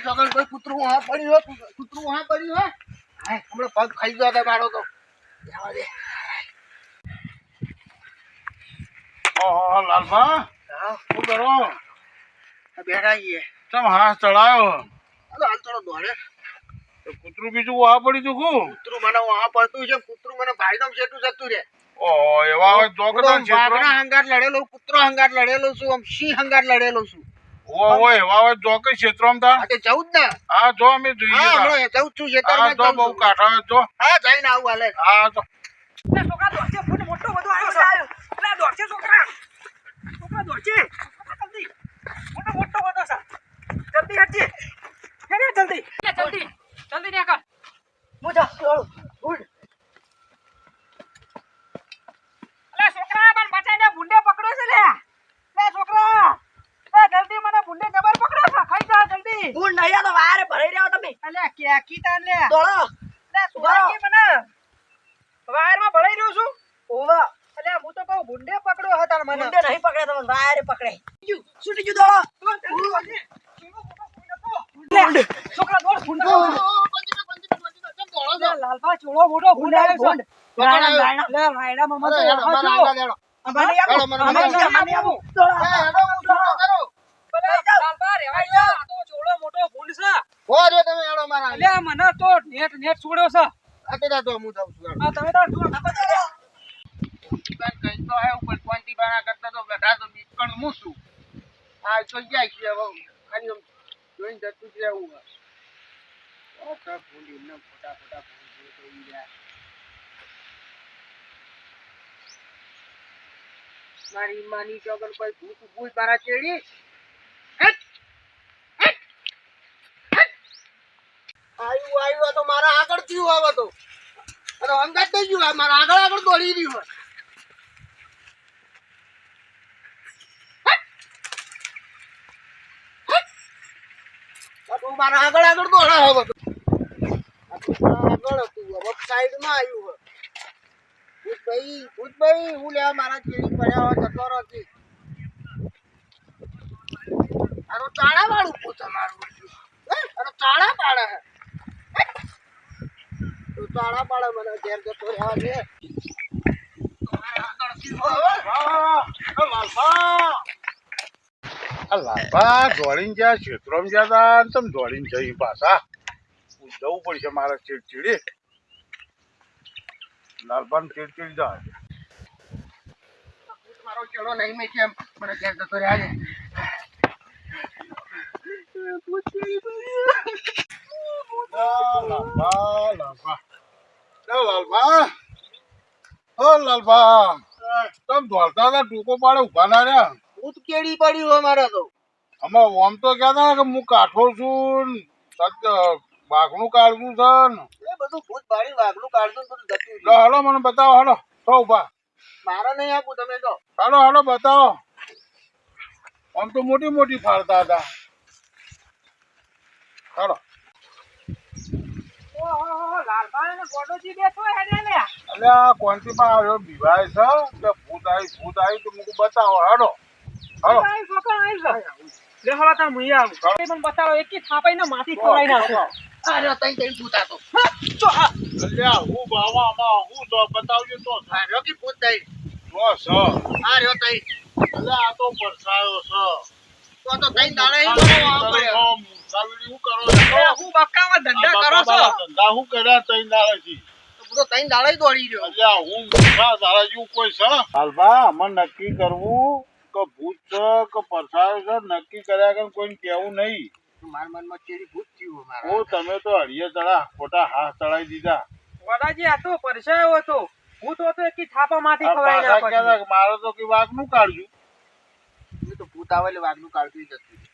પડ્યું હો, કૂતરું- પડ્યું હો. હમણાં પગ ખાઈ ગયો હતો મારો તો. જવા દે. ઓહો લાલભા. શું કરો? બેઠા છીએ ચમ હાથ ચડાયો? હાલો, થોડો દોડે. કૂતરું બીજું વાહ પડી તું કું કૂતરું મને વહા પડતું છે કૂતરું મને ભાઈડમ શેઠું જતું રે ઓહો એવા આમ વાઘના હંગાત લડેલો કૂતરો હંગાર લડેલો છું આમ સિંહ હંગાર લડેલો છું? ઓ ઓ એવા હોય તો કે ક્ષેત્રમાં તા? જવું જ ને હા જો અમે જોઈએ હા. હમણાં જવું જ છું આ ખેતરમાં તો બહુ કાઠા હોય હા જઈને આવું હાલે. તો છોકરા દોડશે ફૂટ મોટો બધો આવ્યો છે. લે દોડશે છોકરા. છોકરા દોડશે. મોટો મોટો બધો છે જલ્દી હટજે હે રે જલ્દી લે જલ્દી જલ્દી ને કર મોજા ઉડ લે છોકરા મને બચાઈને ભૂંડે પકડ્યો છે લે લે છોકરા લે જલ્દી મને ભૂંડે જબર પકડ્યો છે ખાઈ જા જલ્દી ભૂંડ નહીં તો વારે ભરાઈ રહ્યો તમે. અલે ક્યાંકી તાન લે? દોડો. લે છોકરા મને? વાયરમાં ભરાઈ રહ્યો છું? ઓવા અલે હું તો કહું ગુંડે પકડ્યો હતો મને. ભૂંડે નહીં પકડે વાયરે પકડે. ગયું, છૂટી ગયું દોડો. છોકરા દોડ લાલભા ચોળો મોટો છે. લે, વાયડા તો. અમારે અમારે અમારે આવો. દોડો. એ, હેડો, ઊંચો કરો. ભલે, લાલભા રેવાઈ જા, આ તો ચોળો મોટો ભૂંડ તમે મારા. મને તો નેટ નેટ છોડ્યો છે આ તે હું જાઉં છું હેડો. તમે તાર જો આપણે કઈ તો હે ઉપર ક્વોન્ટી બાના કરતા તો બેઠા તો બીકણ હું છું આ તો જાય છે હવે ખાલી આમ જોઈને જતું જ રહેવું હે. ભૂલી ને ફોટા ફોટા ભૂલી તો ઈ રહ્યા. મારી માની ચોગર કોઈ ભૂત ભૂત મારા ચેડી આયુ આયુ તો મારા આગળ થયું આવે તો અરે અંગત થઈ ગયું મારા આગળ આગળ દોડી રહ્યું હોય. મારા આગળ આગળ દોડા હવે આગળ હતું હવે સાઈડમાં આવ્યું હોય. ભૂતભાઈ ભૂતભાઈ હું લેવા મારા ચેડી પડ્યા હોય છે આનો ચાળા વાળું ભૂત મારું તાળા પાડે? તો ચાળા પાડે મને ઘેર જતો રહેવા દે લાલભા દોડીને જ્યાં ક્ષેત્રમાં ગયા તા ને તમે દોડીને જઈ પાછા. જવું પડશે મારે ચીડચીડી. લાલભાન ચીડચીડી જાય. મારો ચેડો નહીં મેં કેમ મને ઘેર જતો રહ્યા છે લાલભા લાલભા એ લાલભા ઓ લાલભા તમે દોડતા હતા ટૂંકો પાડે ઊભા ના રહ્યા. ભૂત કેડી પડ્યું હોય મારે તો. અમે ઓમ તો કહેતા કે હું કાઠો છું ને સત્ય બાઘનું છે એ બધું ભૂત પાડી વાઘનું કાઢતું બધું જતું. હાલો મને બતાવો હાલો. તો ઊભા મારે નહીં આપું તમે તો હાલો હાલો બતાવો. આમ તો મોટી મોટી ફાળતા હતા. હાલો. ને એટલે આ કોન્ટીમાં આવ્યો બીવાય છે. કે ભૂત આવી ભૂત આવી તો મૂકું બતાવો. લે હળા તાર મુઈ આવ. એકી થાપાઈને માથી ખવડાઈ નાખો. આ તઈ તઈ ભૂત આતો. ચો આ એટલે હું બાવામાં હું તો બતાવજો તો. રહ્યો કે ભૂત તઈ? જો છે આ રહ્યો તઈ. એટલે આ તો પરસાયો છે તો તો તઈ દાડે ઈ આ બધું આવું પડ્યો. મુસાફરી શું કરો હું બકાવા ધંધા કરો છો? ધંધા શું કર્યા તઈ દાડેથી તો તઈ દાડે દોડી રહ્યો અલ્યા હું મૂર્ખા તારા જેવું કોઈ છે? હાલભા નક્કી કરવું કે ભૂત છે કે પરસાયો છે નક્કી કર્યા કે કોઈને કહેવું નહીં. મારા મનમાં ચેડી ભૂત થયું મારા. તમે તો હળીએ ચડા ખોટા હાથ ચડાવી દીધા. વડાજી આ તો પરસાયો હતો. હું તો એકી થાપા માથી મારે તો કે વાઘનું એ તો ભૂત આવે એટલે વાઘનું કાઢતું જ હતું.